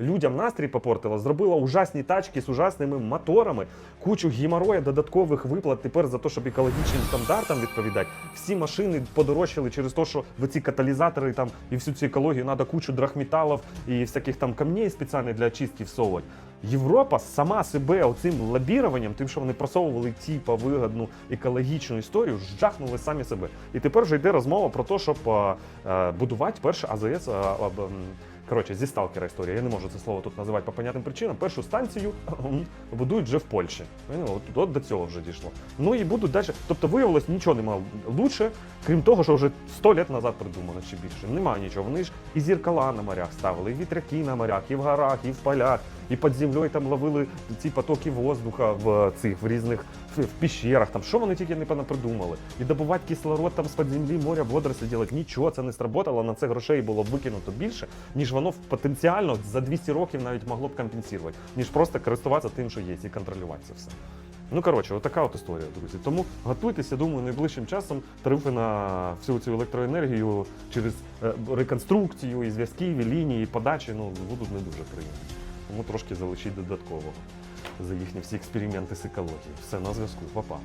людям настрій попортила, зробила ужасні тачки з ужасними моторами, кучу геморроя, додаткових виплат тепер за те, щоб екологічним стандартам відповідати. Всі машини подорожчали через те, що в ці каталізатори там і всю цю екологію треба кучу драхметалів і всяких там камней спеціальних для очистки всовувати. Європа сама себе оцим лобіруванням, тим, що вони просовували типа вигодну екологічну історію, жахнули самі себе. І тепер вже йде розмова про те, щоб е, е, будувати перше АЗС. Коротше, зі сталкера історія. Я не можу це слово тут називати по понятним причинам. Першу станцію будують вже в Польщі. Ну, От, от до цього вже дійшло. Ну і будуть далі. Тобто виявилось, нічого немає лучше, крім того, що вже 100 років назад придумано чи більше. Немає нічого. Вони ж і зіркала на морях ставили, і вітряки на морях, і в горах, і в полях, і під землею там ловили ці потоки воздуха в цих в різних в, піщерах. Там що вони тільки не придумали. І добувати кислород там з-під землі, моря, водорослі делать. Нічого це не сработало. На це грошей було викинуто більше, ніж воно потенціально за 200 років навіть могло б компенсувати, ніж просто користуватися тим, що є, і контролювати це все. Ну коротше, отака от історія, друзі. Тому готуйтеся, думаю, найближчим часом тарифи на всю цю електроенергію через е, реконструкцію і зв'язків, і лінії, і подачі ну, будуть не дуже приємні. Тому трошки залишіть додаткового за їхні всі експерименти з екології. Все на зв'язку, Па-па.